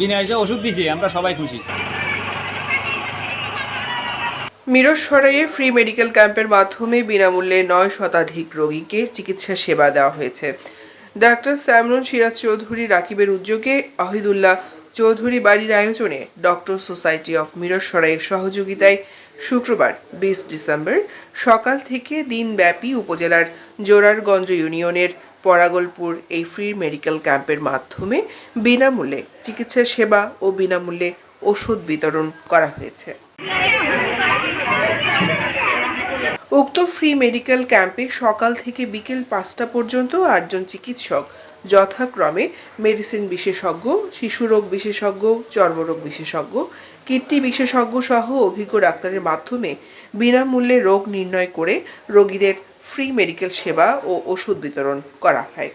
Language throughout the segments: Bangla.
বিনা এসে ওষুধ দিছে, আমরা সবাই খুশি। মিরসরাইয়ে ফ্রি মেডিকেল ক্যাম্পের মাধ্যমে বিনামূল্যে নয় শতাধিক রোগীকে চিকিৎসা সেবা দেওয়া হয়েছে। ডাক্তার স্যামরন সিরাজ চৌধুরী রাকিবের উদ্যোগে আহিদুল্লাহ চৌধুরী বাড়ির আয়োজনে ডক্টর সোসাইটি অফ মিরসরাইয়ের সহযোগিতায় শুক্রবার বিশ ডিসেম্বর সকাল থেকে দিনব্যাপী উপজেলার জোরারগঞ্জ ইউনিয়নের পরাগলপুর এই ফ্রি মেডিকেল ক্যাম্পের মাধ্যমে বিনামূল্যে চিকিৎসা সেবা ও বিনামূল্যে ওষুধ বিতরণ করা হয়েছে। উক্ত ফ্রি মেডিকেল ক্যাম্পে সকাল থেকে বিকেল পাঁচটা পর্যন্ত আটজন চিকিৎসক, যথাক্রমে মেডিসিন বিশেষজ্ঞ শিশুরোগ বিশেষজ্ঞ, চর্মরোগ বিশেষজ্ঞ, কিডনি বিশেষজ্ঞ সহ অভিজ্ঞ ডাক্তারের মাধ্যমে বিনামূল্যে রোগ নির্ণয় করে রোগীদের ফ্রি মেডিকেল সেবা ও ওষুধ বিতরণ করা হয়।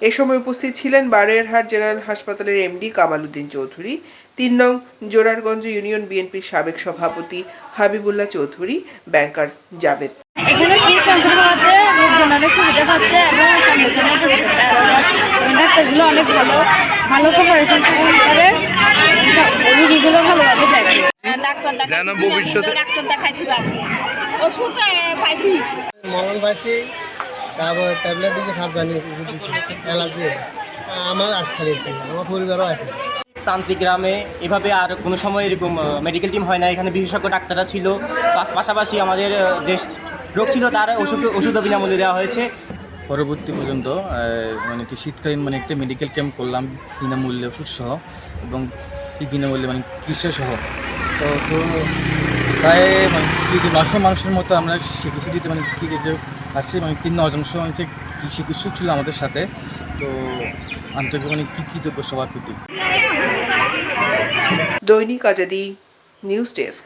এ সময় উপস্থিত ছিলেন বারৈয়ারহাট জেনারেল হাসপাতালের এমডি কামাল উদ্দিন চৌধুরী তিন নং জোরারগঞ্জ ইউনিয়ন বিএনপির সাবেক সভাপতি হাবিবুল্লাহ চৌধুরী ব্যাংকার জাবেদ এখানে লোকজন অনেক সুবিধা পাচ্ছে? ডাক্তারগুলো অনেক ভালো। ভালো কোপারেশন করে রুগীগুলো ভালোভাবে দেখে। ডাক্তার যেন ভবিষ্যতে- ডাক্তার দেখাইছিলাম ওষুধ পাইছি। মলম পাইছি তারপর ট্যাবলেট দিয়েছে খাপ জানি ওষুধ দিয়েছে অ্যালার্জি আমার দিয়েছে আমার পরিবারও আছে। প্রান্তিক গ্রামে এভাবে আর কোনো সময় এরকম মেডিকেল টিম হয় না এখানে বিশেষজ্ঞ ডাক্তাররা ছিল। পাশ- পাশাপাশি আমাদের যে রোগ ছিল তার ওষুধ ওষুধও বিনামূল্যে দেওয়া হয়েছে। পরবর্তী পর্যন্ত মানে কি শীতকালীন মানে একটা মেডিকেল ক্যাম্প করলাম বিনামূল্যে ওষুধ সহ এবং কি বিনামূল্যে মানে চিকিৎসা সহ তো তো প্রায় মানে কি যে নশো মানুষের মতো আমরা শিখেছি দিতে মানে কি কিছু আসছি মানে নজন সময় কৃষি যে কি চিকিৎসক ছিল আমাদের সাথে। তো আন্তরিক মানে কী কৃতজ্ঞ সবার প্রতি। দৈনিক আজাদি নিউজ ডেস্ক।